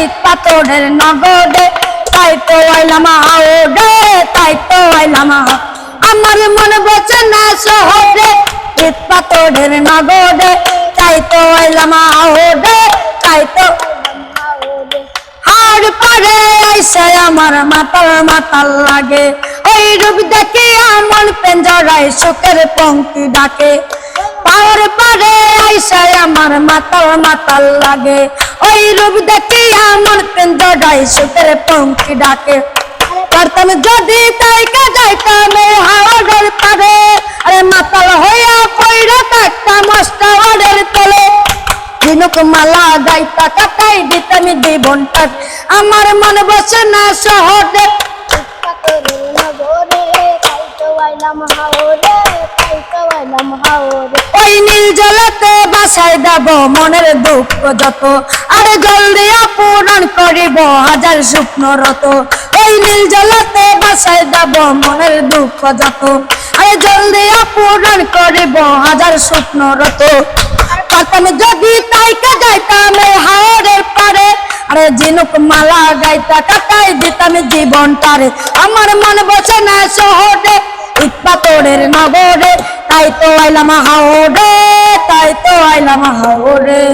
ইট পাথরের নগদে। তাই তো তাই তো আমার মন বসে না পাথরের তাই তো তাই তো পারে আইসে আমার মাতাল মাতাল লাগে। ওই রূপ দেখে আমার পেঞ্জরায় সুখের পঙ্ক্তি ডাকে। পাওয়ার পারে আইসে আমার মাতাল মাতাল লাগে। ওই রূপ দেখে আমার পেঞ্জরায় সুখের পঙ্ক্তি ডাকে। পারতাম যদি তাইকা যাইতাম হাওয়ার পারে আরে মাতাল হইয়া কইরা থাকতাম অষ্টাওয়ারের তলে। দিনক মালা কাটাই দিতাম জীবনটা আমার মন বসে না শহরে। ওই নীল জলতে বাসায় দেব মনের দুঃখ যত। আরে জল দিয়া পূরণ করিব, হাজার স্বপ্ন রত। ওই নীল জলতে বাসায় দেব মনের দুঃখ যত। আরে জল দিয়া পূরণ করিব, হাজার স্বপ্ন রত। পাতাম যদি তাইকা যাইতাম এই হাওরের পারে, আরে জিনুক মালা গাইতা কাটাই দিতাম জীবনটারে। আমার মন বসে না শহরে পাথরের নগরে তাই তো আইলাম হাওরে তাই তো আইলাম হাওড়ে